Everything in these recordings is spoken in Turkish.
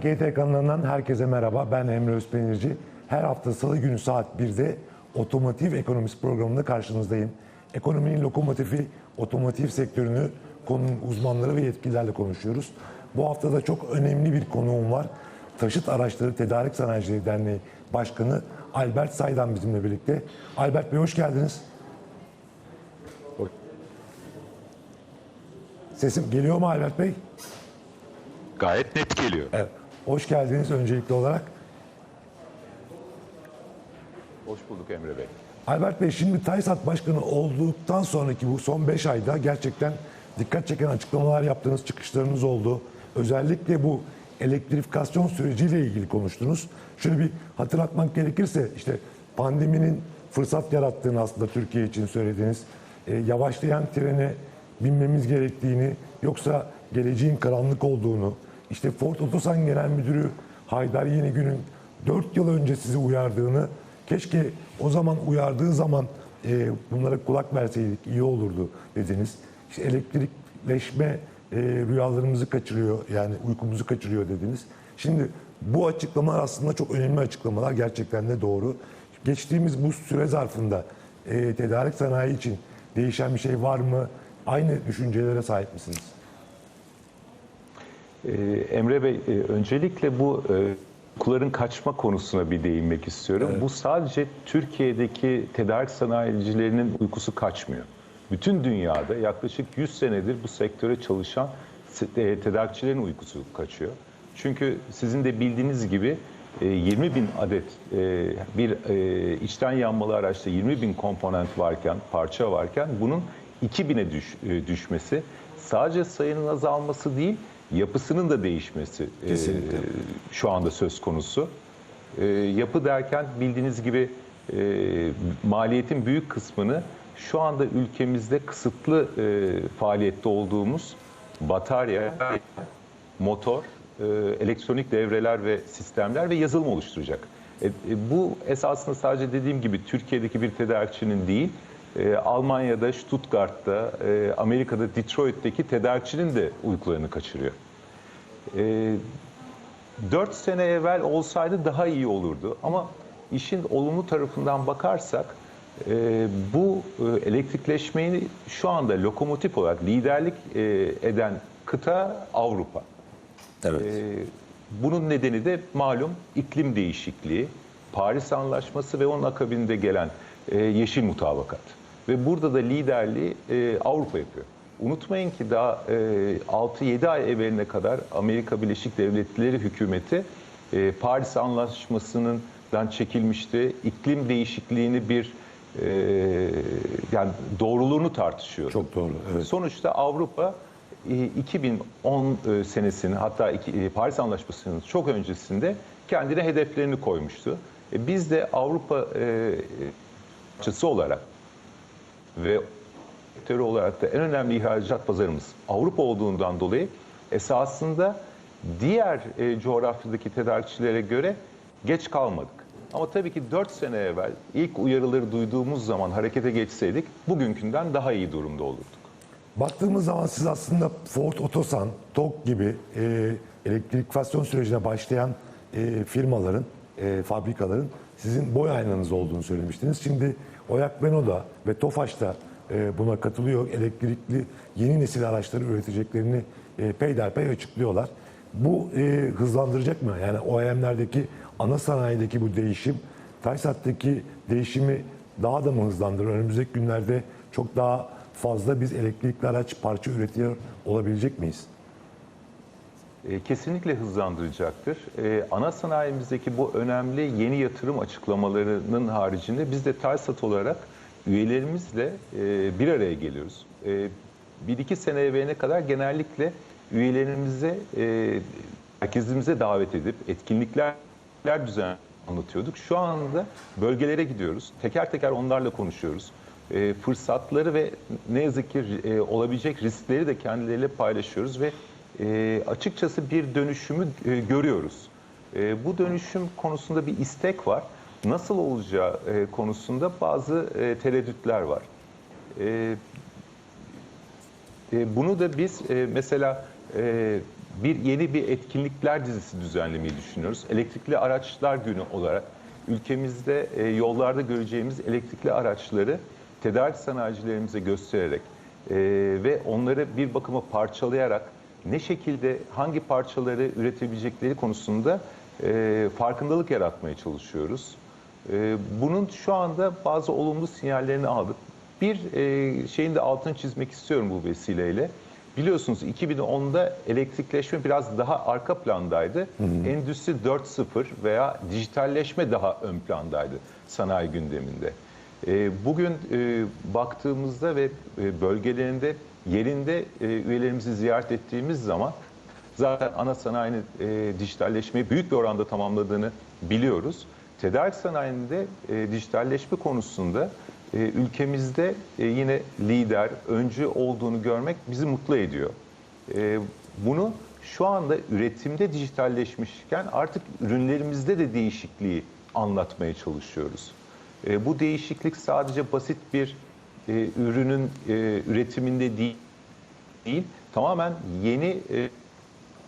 KKT kanalından herkese merhaba. Ben Emre Özpenirci. Her hafta salı günü saat 1'de Otomotiv Ekonomisi programında karşınızdayım. Ekonominin lokomotifi, otomotiv sektörünü konunun uzmanları ve yetkililerle konuşuyoruz. Bu hafta da çok önemli bir konuğum var. Taşıt Araçları Tedarik Sanayicileri Derneği Başkanı Albert Saydan bizimle birlikte. Albert Bey hoş geldiniz. Sesim geliyor mu Albert Bey? Gayet net geliyor. Evet. Hoş geldiniz öncelikli olarak. Hoş bulduk Emre Bey. Albert Bey şimdi TAYSAT Başkanı olduktan sonraki bu son 5 ayda gerçekten dikkat çeken açıklamalar yaptığınız çıkışlarınız oldu. Özellikle bu elektrifikasyon süreciyle ilgili konuştunuz. Şöyle bir hatırlatmak gerekirse işte pandeminin fırsat yarattığını aslında Türkiye için söylediğiniz, e, yavaşlayan trene binmemiz gerektiğini yoksa geleceğin karanlık olduğunu, işte Ford Otosan Genel Müdürü Haydar Yenigün'ün 4 yıl önce sizi uyardığını Keşke o zaman uyardığı zaman e, bunlara kulak verseydik iyi olurdu dediniz. İşte elektrikleşme e, rüyalarımızı kaçırıyor yani uykumuzu kaçırıyor dediniz. Şimdi bu açıklamalar aslında çok önemli açıklamalar gerçekten de doğru. Geçtiğimiz bu süre zarfında e, tedarik sanayi için değişen bir şey var mı? Aynı düşüncelere sahip misiniz? Ee, Emre Bey, e, öncelikle bu e, uykuların kaçma konusuna bir değinmek istiyorum. Bu sadece Türkiye'deki tedarik sanayicilerinin uykusu kaçmıyor. Bütün dünyada yaklaşık 100 senedir bu sektöre çalışan e, tedarikçilerin uykusu kaçıyor. Çünkü sizin de bildiğiniz gibi e, 20 bin adet bir içten yanmalı araçta 20 bin komponent varken, parça varken bunun 2000'e düş, düşmesi sadece sayının azalması değil, yapısının da değişmesi e, Kesinlikle. şu anda söz konusu. E, yapı derken bildiğiniz gibi e, maliyetin büyük kısmını şu anda ülkemizde kısıtlı e, faaliyette olduğumuz batarya, motor, e, elektronik devreler ve sistemler ve yazılım oluşturacak. E, e, bu esasında sadece dediğim gibi Türkiye'deki bir tedarikçinin değil, e, Almanya'da, Stuttgart'ta, e, Amerika'da, Detroit'teki tedarikçinin de uykularını kaçırıyor. E, 4 sene evvel olsaydı daha iyi olurdu ama işin olumlu tarafından bakarsak e, bu e, elektrikleşmeyi şu anda lokomotif olarak liderlik e, eden kıta Avrupa. Evet. Ee, bunun nedeni de malum iklim değişikliği, Paris Anlaşması ve onun akabinde gelen e, yeşil mutabakat. Ve burada da liderliği e, Avrupa yapıyor. Unutmayın ki daha e, 6-7 ay evveline kadar Amerika Birleşik Devletleri hükümeti e, Paris Anlaşması'ndan çekilmişti. İklim değişikliğini bir e, yani doğruluğunu tartışıyordu. Çok doğru, evet. Sonuçta Avrupa e, 2010 e, senesini hatta iki- e, Paris Anlaşması'nın çok öncesinde kendine hedeflerini koymuştu. E, Biz de Avrupa e, açısı olarak ve sektörü olarak da en önemli ihracat pazarımız Avrupa olduğundan dolayı esasında diğer e, coğrafyadaki tedarikçilere göre geç kalmadık. Ama tabii ki 4 sene evvel ilk uyarıları duyduğumuz zaman harekete geçseydik bugünkünden daha iyi durumda olurduk. Baktığımız zaman siz aslında Ford Otosan, TOG gibi e, elektrifikasyon sürecine başlayan e, firmaların, e, fabrikaların sizin boy aynanız olduğunu söylemiştiniz. Şimdi Oyak Renault'da ve Tofaş da e, buna katılıyor. Elektrikli yeni nesil araçları üreteceklerini e, peyderpey açıklıyorlar. Bu e, hızlandıracak mı? Yani OEM'lerdeki ana sanayideki bu değişim, TAYSAT'taki değişimi daha da mı hızlandırır? Önümüzdeki günlerde çok daha fazla biz elektrikli araç parça üretiyor olabilecek miyiz? E, Kesinlikle hızlandıracaktır. E, Ana sanayimizdeki bu önemli yeni yatırım açıklamalarının haricinde biz de TAYSAT olarak üyelerimizle e, bir araya geliyoruz. Bir iki sene evveline kadar genellikle üyelerimize, e, merkezimize davet edip etkinlikler düzen anlatıyorduk. Şu anda bölgelere gidiyoruz. Teker teker onlarla konuşuyoruz. Fırsatları ve ne yazık ki olabilecek riskleri de kendileriyle paylaşıyoruz ve e, açıkçası bir dönüşümü e, görüyoruz. E, bu dönüşüm konusunda bir istek var. Nasıl olacağı e, konusunda bazı e, tereddütler var. E, e, bunu da biz e, mesela e, bir yeni bir etkinlikler dizisi düzenlemeyi düşünüyoruz. Elektrikli Araçlar Günü olarak ülkemizde e, yollarda göreceğimiz elektrikli araçları tedarik sanayicilerimize göstererek e, ve onları bir bakıma parçalayarak ne şekilde hangi parçaları üretebilecekleri konusunda e, farkındalık yaratmaya çalışıyoruz. E, bunun şu anda bazı olumlu sinyallerini aldık. Bir e, şeyin de altını çizmek istiyorum bu vesileyle. Biliyorsunuz 2010'da elektrikleşme biraz daha arka plandaydı. Endüstri 4.0 veya dijitalleşme daha ön plandaydı sanayi gündeminde. E, bugün e, baktığımızda ve e, bölgelerinde yerinde e, üyelerimizi ziyaret ettiğimiz zaman zaten ana sanayinin e, dijitalleşmeyi büyük bir oranda tamamladığını biliyoruz. Tedarik sanayinde e, dijitalleşme konusunda e, ülkemizde e, yine lider, öncü olduğunu görmek bizi mutlu ediyor. E, bunu şu anda üretimde dijitalleşmişken artık ürünlerimizde de değişikliği anlatmaya çalışıyoruz. E, bu değişiklik sadece basit bir e, ürünün e, üretiminde değil, değil tamamen yeni e,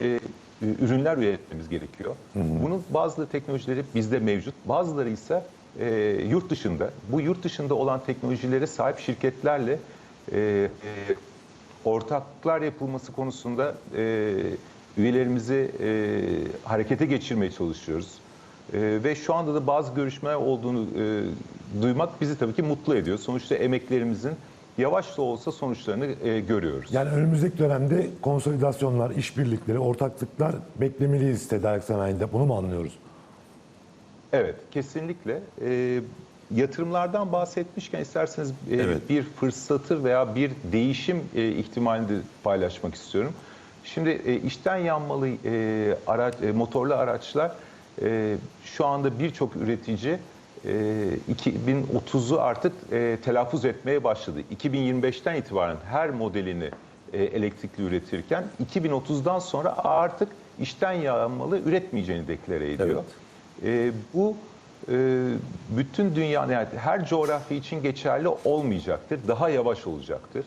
e, ürünler üretmemiz gerekiyor. Bunun bazı teknolojileri bizde mevcut, bazıları ise e, yurt dışında. Bu yurt dışında olan teknolojilere sahip şirketlerle e, e, ortaklar yapılması konusunda e, üyelerimizi e, harekete geçirmeye çalışıyoruz. E, ve şu anda da bazı görüşmeler olduğunu e, duymak bizi tabii ki mutlu ediyor. Sonuçta emeklerimizin yavaş da olsa sonuçlarını e, görüyoruz. Yani önümüzdeki dönemde konsolidasyonlar, işbirlikleri, ortaklıklar beklemeliyiz tedarik sanayinde. Bunu mu anlıyoruz? Evet, kesinlikle. Ee, yatırımlardan bahsetmişken isterseniz e, Evet. bir fırsatı veya bir değişim e, ihtimalini de paylaşmak istiyorum. Şimdi e, içten yanmalı e, araç, e, motorlu araçlar e, şu anda birçok üretici e, 2030'u artık e, telaffuz etmeye başladı. 2025'ten itibaren her modelini e, elektrikli üretirken 2030'dan sonra artık içten yanmalı üretmeyeceğini deklare ediyor. E, bu e, bütün dünya yani her coğrafya için geçerli olmayacaktır. Daha yavaş olacaktır.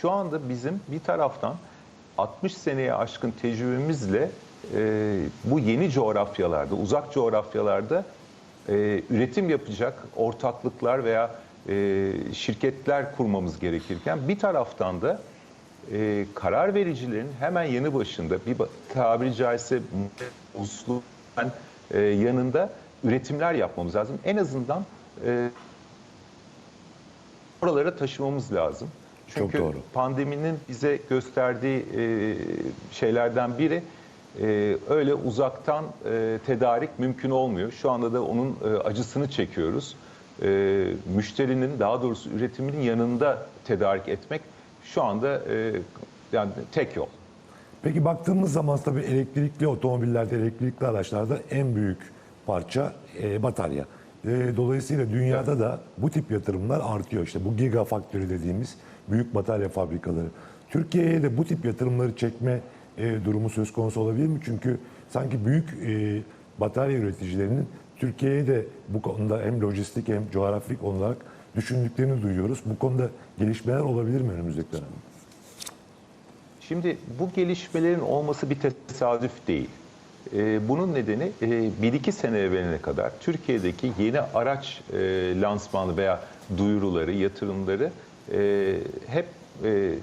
Şu anda bizim bir taraftan 60 seneye aşkın tecrübemizle e, bu yeni coğrafyalarda, uzak coğrafyalarda e, üretim yapacak ortaklıklar veya e, şirketler kurmamız gerekirken bir taraftan da e, karar vericilerin hemen yanı başında bir tabiri caizse uslu e, yanında üretimler yapmamız lazım. En azından e, oralara taşımamız lazım. Çünkü doğru. pandeminin bize gösterdiği e, şeylerden biri e, öyle uzaktan e, tedarik mümkün olmuyor. Şu anda da onun e, acısını çekiyoruz. E, müşterinin daha doğrusu üretiminin yanında tedarik etmek şu anda e, yani tek yol. Peki baktığımız zaman tabii elektrikli otomobillerde, elektrikli araçlarda en büyük parça e, batarya. E, dolayısıyla dünyada da bu tip yatırımlar artıyor. İşte bu gigafactory dediğimiz büyük batarya fabrikaları. Türkiye'ye de bu tip yatırımları çekme e, durumu söz konusu olabilir mi? Çünkü sanki büyük e, batarya üreticilerinin Türkiye'ye de bu konuda hem lojistik hem coğrafik olarak düşündüklerini duyuyoruz. Bu konuda gelişmeler olabilir mi önümüzdeki dönemde? Şimdi bu gelişmelerin olması bir tesadüf değil. Ee, bunun nedeni e, bir iki sene evveline kadar Türkiye'deki yeni araç e, lansmanı veya duyuruları, yatırımları e, hep e,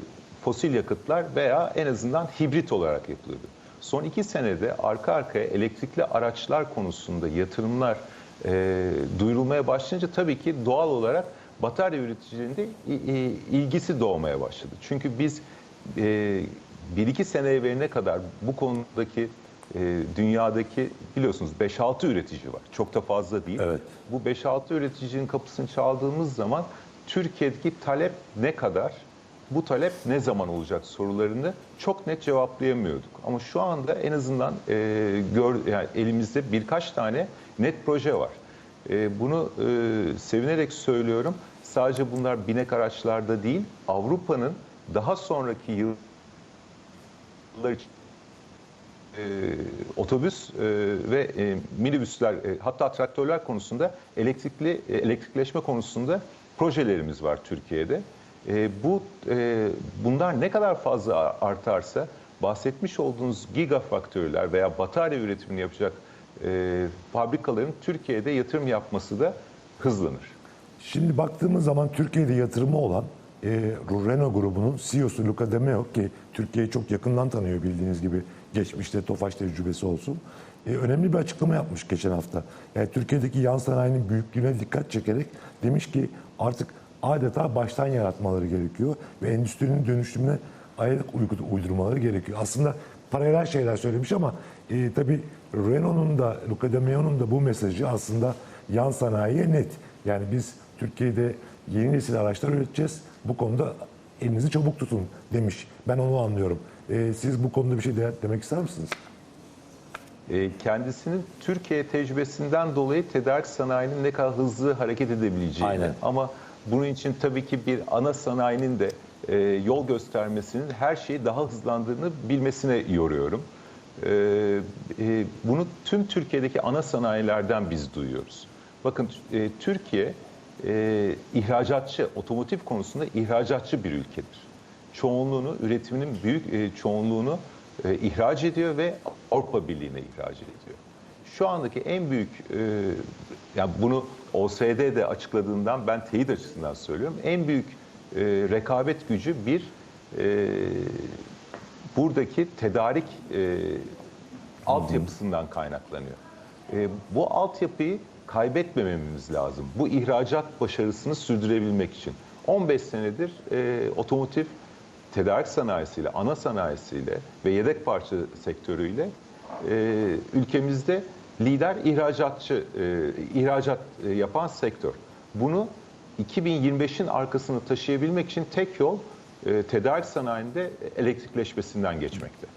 fosil yakıtlar veya en azından hibrit olarak yapılıyordu. Son iki senede arka arkaya elektrikli araçlar konusunda yatırımlar e, duyurulmaya başlayınca tabii ki doğal olarak batarya i- ilgisi doğmaya başladı. Çünkü biz e, bir iki sene evveline kadar bu konudaki e, dünyadaki biliyorsunuz 5-6 üretici var. Çok da fazla değil. Evet. Bu 5-6 üreticinin kapısını çaldığımız zaman Türkiye'deki talep ne kadar, bu talep ne zaman olacak sorularını çok net cevaplayamıyorduk. Ama şu anda en azından e, gör, yani elimizde birkaç tane net proje var. E, bunu e, sevinerek söylüyorum. Sadece bunlar binek araçlarda değil, Avrupa'nın daha sonraki yıl yıllar e, otobüs e, ve e, minibüsler e, hatta traktörler konusunda elektrikli e, elektrikleşme konusunda projelerimiz var Türkiye'de. E, bu e, bunlar ne kadar fazla artarsa bahsetmiş olduğunuz gigafaktörler veya batarya üretimini yapacak e, fabrikaların Türkiye'de yatırım yapması da hızlanır. Şimdi baktığımız zaman Türkiye'de yatırımı olan e, Renault grubunun CEO'su Luca De Meo ki Türkiye'yi çok yakından tanıyor bildiğiniz gibi geçmişte Tofaş tecrübesi olsun. e, önemli bir açıklama yapmış geçen hafta. Yani Türkiye'deki yan sanayinin büyüklüğüne dikkat çekerek demiş ki artık adeta baştan yaratmaları gerekiyor ve endüstrinin dönüşümüne ayak uydurmaları gerekiyor. Aslında paralel şeyler söylemiş ama e, tabii Renault'un da Luca De Meo'nun da bu mesajı aslında yan sanayiye net. Yani biz Türkiye'de yeni nesil araçlar üreteceğiz. Bu konuda elinizi çabuk tutun demiş. Ben onu anlıyorum. E, siz bu konuda bir şey de- demek ister misiniz? E, kendisinin Türkiye tecrübesinden dolayı tedarik sanayinin ne kadar hızlı hareket edebileceğini Aynen. ama bunun için tabii ki bir ana sanayinin de e, yol göstermesinin her şeyi daha hızlandığını bilmesine yoruyorum. E, e, bunu tüm Türkiye'deki ana sanayilerden biz duyuyoruz. Bakın e, Türkiye e, ihracatçı, otomotiv konusunda ihracatçı bir ülkedir. Çoğunluğunu, üretiminin büyük e, çoğunluğunu e, ihraç ediyor ve Avrupa Birliği'ne ihraç ediyor. Şu andaki en büyük, e, yani bunu OSD açıkladığından ben teyit açısından söylüyorum. En büyük e, rekabet gücü bir e, buradaki tedarik e, altyapısından kaynaklanıyor. E, bu altyapıyı kaybetmememiz lazım. Bu ihracat başarısını sürdürebilmek için. 15 senedir e, otomotiv tedarik sanayisiyle, ana sanayisiyle ve yedek parça sektörüyle e, ülkemizde lider ihracatçı, e, ihracat e, yapan sektör. Bunu 2025'in arkasını taşıyabilmek için tek yol e, tedarik sanayinde elektrikleşmesinden geçmekte.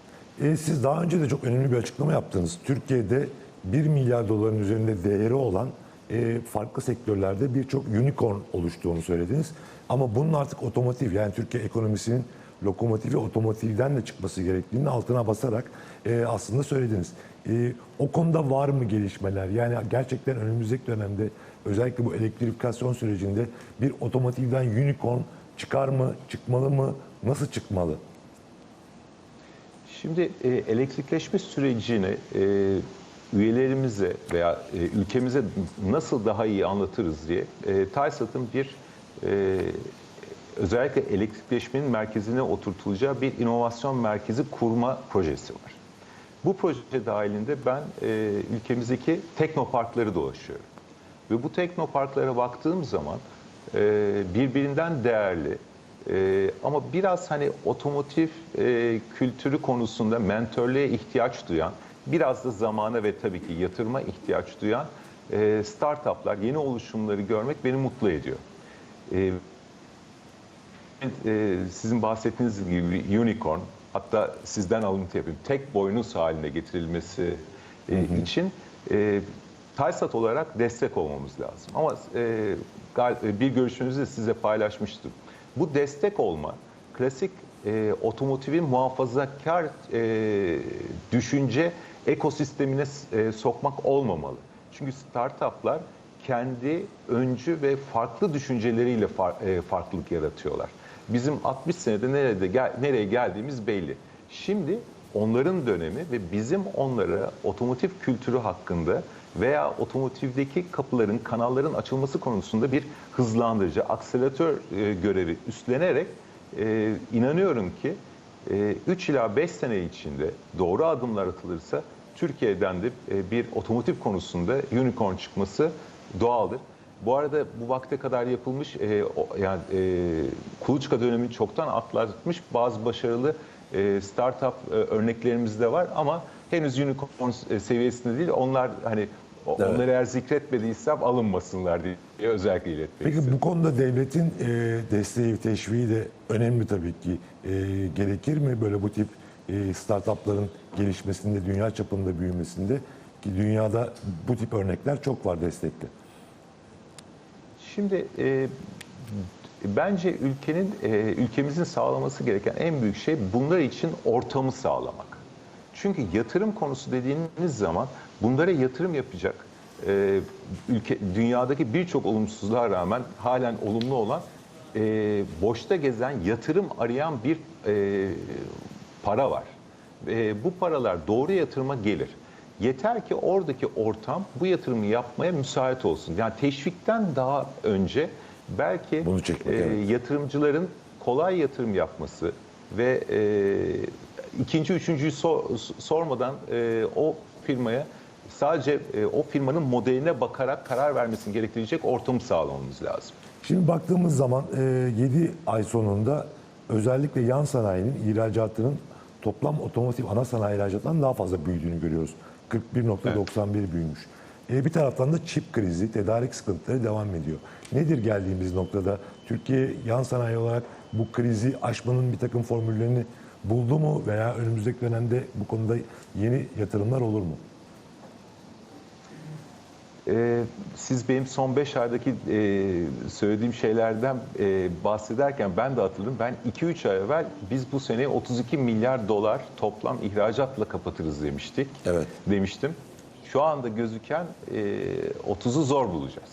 E, siz daha önce de çok önemli bir açıklama yaptınız. Türkiye'de 1 milyar doların üzerinde değeri olan e, farklı sektörlerde birçok unicorn oluştuğunu söylediniz. Ama bunun artık otomotiv yani Türkiye ekonomisinin lokomotifi otomotivden de çıkması gerektiğini altına basarak e, aslında söylediniz. E, o konuda var mı gelişmeler? Yani gerçekten önümüzdeki dönemde özellikle bu elektrifikasyon sürecinde bir otomotivden unicorn çıkar mı, çıkmalı mı, nasıl çıkmalı? Şimdi e, elektrikleşme sürecini e, üyelerimize veya e, ülkemize nasıl daha iyi anlatırız diye e, TAYSAT'ın bir e, özellikle elektrikleşmenin merkezine oturtulacağı bir inovasyon merkezi kurma projesi var. Bu proje dahilinde ben e, ülkemizdeki teknoparkları dolaşıyorum. Ve bu teknoparklara baktığım zaman e, birbirinden değerli e, ama biraz hani otomotiv e, kültürü konusunda mentörlüğe ihtiyaç duyan, biraz da zamana ve tabii ki yatırıma ihtiyaç duyan e, startuplar, yeni oluşumları görmek beni mutlu ediyor. E, e, sizin bahsettiğiniz gibi unicorn, hatta sizden alıntı yapayım, tek boynuz haline getirilmesi e, için e, TAYSAT olarak destek olmamız lazım. Ama e, e, bir görüşünüzü size paylaşmıştım. Bu destek olma, klasik e, otomotivin muhafazakar e, düşünce ekosistemine e, sokmak olmamalı. Çünkü startuplar kendi öncü ve farklı düşünceleriyle far- e, farklılık yaratıyorlar. Bizim 60 senede nerede gel- nereye geldiğimiz belli. Şimdi onların dönemi ve bizim onlara otomotiv kültürü hakkında veya otomotivdeki kapıların, kanalların açılması konusunda bir hızlandırıcı, akselatör e, görevi üstlenerek e, inanıyorum ki 3 ila 5 sene içinde doğru adımlar atılırsa Türkiye'den de e, bir otomotiv konusunda unicorn çıkması doğaldır. Bu arada bu vakte kadar yapılmış e, o- yani e, kuluçka dönemini çoktan atlatmış bazı başarılı e, startup e, örneklerimiz de var ama henüz unicorn e, seviyesinde değil. Onlar hani o- onları eğer zikretmediysem alınmasınlar diye özellikle iletmek Peki istedim. bu konuda devletin e, desteği, teşviği de önemli tabii ki. E, gerekir mi böyle bu tip e, startupların gelişmesinde, dünya çapında büyümesinde? Ki dünyada bu tip örnekler çok var destekli. Şimdi e, bence ülkenin e, ülkemizin sağlaması gereken en büyük şey bunlar için ortamı sağlamak. Çünkü yatırım konusu dediğiniz zaman bunlara yatırım yapacak e, ülke dünyadaki birçok olumsuzluğa rağmen halen olumlu olan e, boşta gezen yatırım arayan bir e, para var. e, bu paralar doğru yatırıma gelir. Yeter ki oradaki ortam bu yatırımı yapmaya müsait olsun. Yani teşvikten daha önce belki Bunu çekmek, e, evet. yatırımcıların kolay yatırım yapması ve e, ikinci, üçüncüyü sor- sormadan e, o firmaya sadece e, o firmanın modeline bakarak karar vermesini gerektirecek ortamı sağlamamız lazım. Şimdi baktığımız zaman 7 ay sonunda özellikle yan sanayinin ihracatının toplam otomotiv ana sanayi ihracatından daha fazla büyüdüğünü görüyoruz. 41.91 büyümüş. E, bir taraftan da çip krizi, tedarik sıkıntıları devam ediyor. Nedir geldiğimiz noktada? Türkiye yan sanayi olarak bu krizi aşmanın bir takım formüllerini buldu mu veya önümüzdeki dönemde bu konuda yeni yatırımlar olur mu? Ee, siz benim son 5 aydaki e, söylediğim şeylerden e, bahsederken ben de hatırladım. Ben 2-3 ay evvel biz bu sene 32 milyar dolar toplam ihracatla kapatırız demiştik. Evet. Demiştim. Şu anda gözüken e, 30'u zor bulacağız.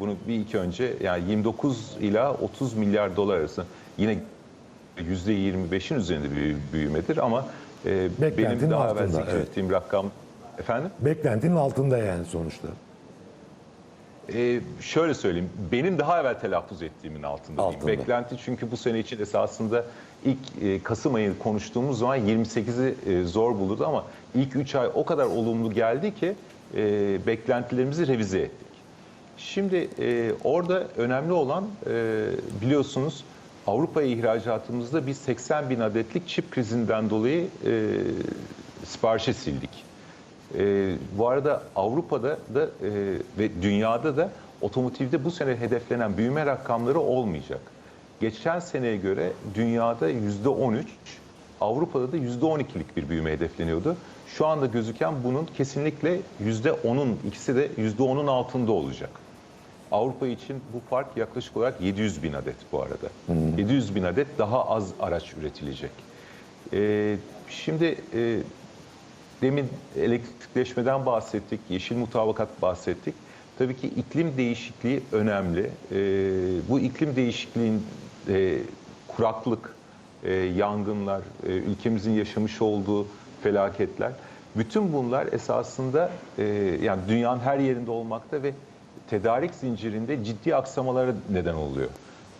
Bunu bir iki önce yani 29 ila 30 milyar dolar arası yine %25'in üzerinde bir büyümedir ama e, benim daha evvel altında, evet. zikrettiğim rakam efendim Beklentinin altında yani sonuçta. Ee, şöyle söyleyeyim, benim daha evvel telaffuz ettiğimin altında. diyeyim. Altında. Beklenti çünkü bu sene için esasında ilk e, Kasım ayı konuştuğumuz zaman 28'i e, zor bulurdu ama ilk 3 ay o kadar olumlu geldi ki e, beklentilerimizi revize ettik. Şimdi e, orada önemli olan e, biliyorsunuz Avrupa'ya ihracatımızda biz 80 bin adetlik çip krizinden dolayı e, siparişe sildik. E, bu arada Avrupa'da da e, ve dünyada da otomotivde bu sene hedeflenen büyüme rakamları olmayacak. Geçen seneye göre dünyada yüzde 13, Avrupa'da da yüzde 12'lik bir büyüme hedefleniyordu. Şu anda gözüken bunun kesinlikle yüzde 10'un ikisi de yüzde 10'un altında olacak. Avrupa için bu fark yaklaşık olarak 700 bin adet bu arada. 700 bin adet daha az araç üretilecek. E, şimdi e, Demin elektrikleşmeden bahsettik, yeşil mutabakat bahsettik. Tabii ki iklim değişikliği önemli. Ee, bu iklim değişikliğin e, kuraklık, e, yangınlar, e, ülkemizin yaşamış olduğu felaketler, bütün bunlar esasında e, yani dünyanın her yerinde olmakta ve tedarik zincirinde ciddi aksamalara neden oluyor.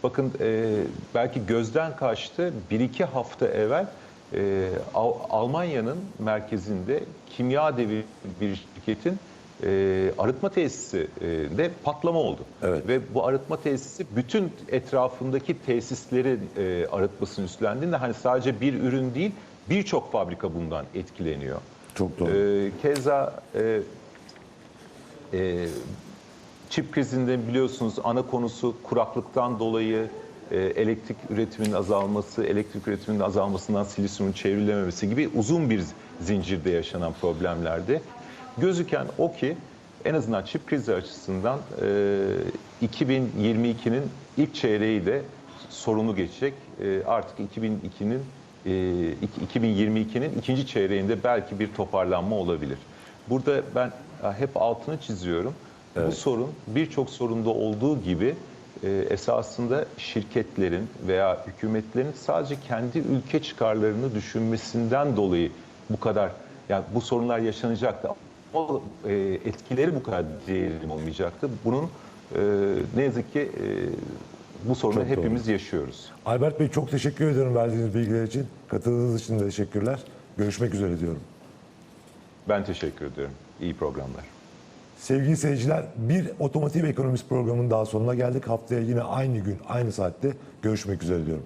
Bakın e, belki gözden kaçtı bir iki hafta evvel e, Al- Almanya'nın merkezinde kimya devi bir şirketin e, arıtma tesisinde patlama oldu. Evet. Ve bu arıtma tesisi bütün etrafındaki tesislerin e, arıtmasını üstlendiğinde hani sadece bir ürün değil birçok fabrika bundan etkileniyor. Çok doğru. E, keza e, e, çip krizinde biliyorsunuz ana konusu kuraklıktan dolayı e, elektrik üretiminin azalması, elektrik üretiminin azalmasından silisyumun çevrilememesi gibi uzun bir zincirde yaşanan problemlerdi. Gözüken o ki en azından çip krizi açısından e, 2022'nin ilk çeyreği de sorunu geçecek. E, artık 2002'nin e, iki- 2022'nin ikinci çeyreğinde belki bir toparlanma olabilir. Burada ben e, hep altını çiziyorum. Bu sorun birçok sorunda olduğu gibi e, esasında şirketlerin veya hükümetlerin sadece kendi ülke çıkarlarını düşünmesinden dolayı bu kadar yani bu sorunlar yaşanacaktı. O e, etkileri bu kadar derin olmayacaktı. Bunun e, ne yazık ki e, bu sorunu Çok doğru. hepimiz yaşıyoruz. Albert Bey çok teşekkür ediyorum verdiğiniz bilgiler için. Katıldığınız için de teşekkürler. Görüşmek üzere diyorum. Ben teşekkür ediyorum. İyi programlar. Sevgili seyirciler bir otomotiv ekonomist programının daha sonuna geldik. Haftaya yine aynı gün aynı saatte görüşmek üzere diyorum.